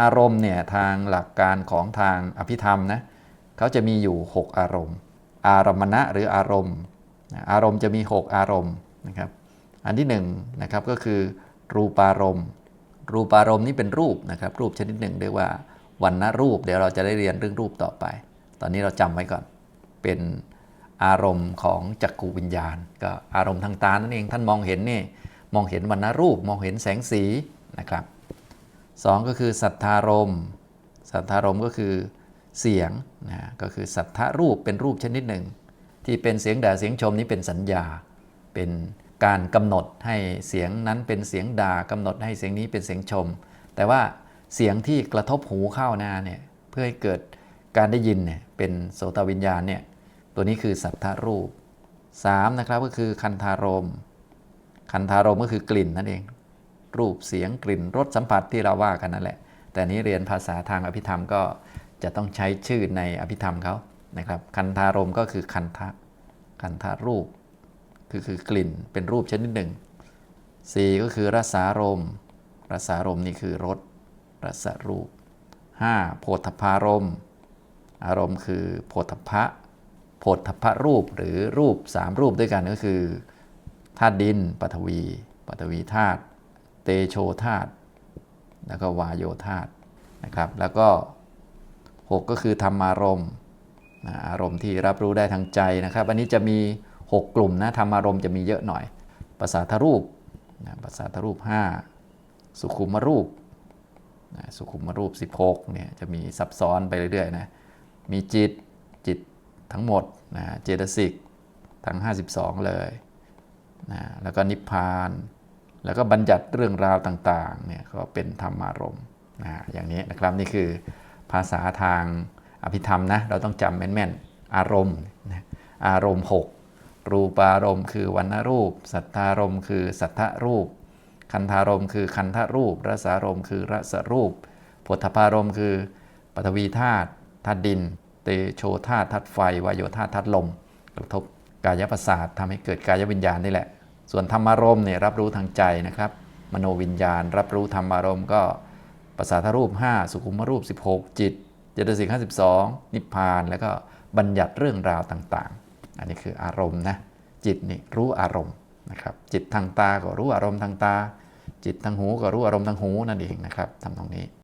อารมณ์เนี่ยทางหลักการของทางอภิธรรมนะเขาจะมีอยู่ 6 อารมณ์ อารมณะหรืออารมณ์ อารมณ์จะมี 6 อารมณ์นะครับ อันที่1นงนะครับก็คือรูปารมณ์ รูปารมณ์นี่เป็นรูปนะครับ รูปชนิดหนึ่งเรียกว่าวันณรูป เดี๋ยวเราจะได้เรียนเรื่องรูปต่อไป ตอนนี้เราจำไว้ก่อน เป็นอารมณ์ของจักรวิญญาณ ก็อารมณ์ทางตานั่นเอง ท่านมองเห็นนี่ มองเห็นวันณรูป มองเห็นแสงสีนะครับ สองก็คือสัทธารมสัทธารมก็คือเสียงนะก็คือสัทธารูปเป็นรูปชนิดหนึ่ง ที่เป็นเสียงด่าเสียงชมนี้เป็นสัญญา เป็นการกำหนดให้เสียงนั้นเป็นเสียงด่ากำหนดให้เสียงนี้เป็นเสียงชม แต่ว่าเสียงที่กระทบหูเข้านาเนี่ยเพื่อให้เกิดการได้ยินเนี่ยเป็นโสตวิญญาณเนี่ยตัวนี้คือสัทธารูป3นะครับก็คือคันธารมคันธารมก็คือกลิ่นนั่นเอง รูปเสียงกลิ่นรสสัมผัสที่เราว่ากันนั่นแหละ แต่นี้เรียนภาษาทางอภิธรรมก็จะต้องใช้ชื่อในอภิธรรมเขานะครับคันธารมก็คือคันทะคันธารูปคือคือกลิ่นเป็นรูปชนิดหนึ่งสี่ก็คือรสารมณ์รสารมณ์นี่คือรสรสรูป 5. โพธพารมอารมณ์คือโพธพะโพธพะรูปหรือรูป 3 รูปด้วยกันก็คือธาตุดินปฐวีปฐวีธาตุ เตโชธาตุแล้วก็วายโยธาตุนะครับแล้วก็ 6 ก็คือธรรมารมณ์อารมณ์ที่รับรู้ได้ทางใจนะครับ อันนี้จะมี 6 กลุ่มนะธรรมารมณ์จะมีเยอะหน่อยภาษาทรูปภาษาทรูป 5 สุขุมรูปสุขุมรูป 16เนี่ยจะมีซับซ้อนไปเรื่อยๆนะมีจิตจิตทั้งหมดนะเจตสิกทั้ง 52 เลยนะแล้วก็นิพพาน แล้วก็บัญญัติเรื่องราวต่างๆเนี่ยก็เป็นธรรมารมณ์นะอย่างนี้นะครับนี่คือภาษาทางอภิธรรมนะเราต้องจำแม่นๆอารมณ์อารมณ์ 6 รูปารมณ์คือวันรูป สัทธารมณ์คือสัทธรูป คันธารมณ์คือคันธรูปรสารมณ์คือรสรูปผลทพารมณ์คือปฐวีธาตุธาตุดิน เตโชธาตุธาตุไฟวายโยธาตุธาตุลม กระทบกายประสาททำให้เกิดกายวิญญาณนี่แหละ ส่วนธรรมารมณ์เนี่ยรับรู้ทางใจนะครับ มโนวิญญาณ รับรู้ธรรมารมณ์ก็ประสาทรูป 5 สุขุมรูป 16 จิตเจตสิก52 นิพพาน แล้วก็บัญญัติเรื่องราวต่างๆ อันนี้คืออารมณ์นะ จิตนี่รู้อารมณ์นะครับ จิตทางตาก็รู้อารมณ์ทางตา จิตทางหูก็รู้อารมณ์ทางหูนั่นเองนะครับทำตรงนี้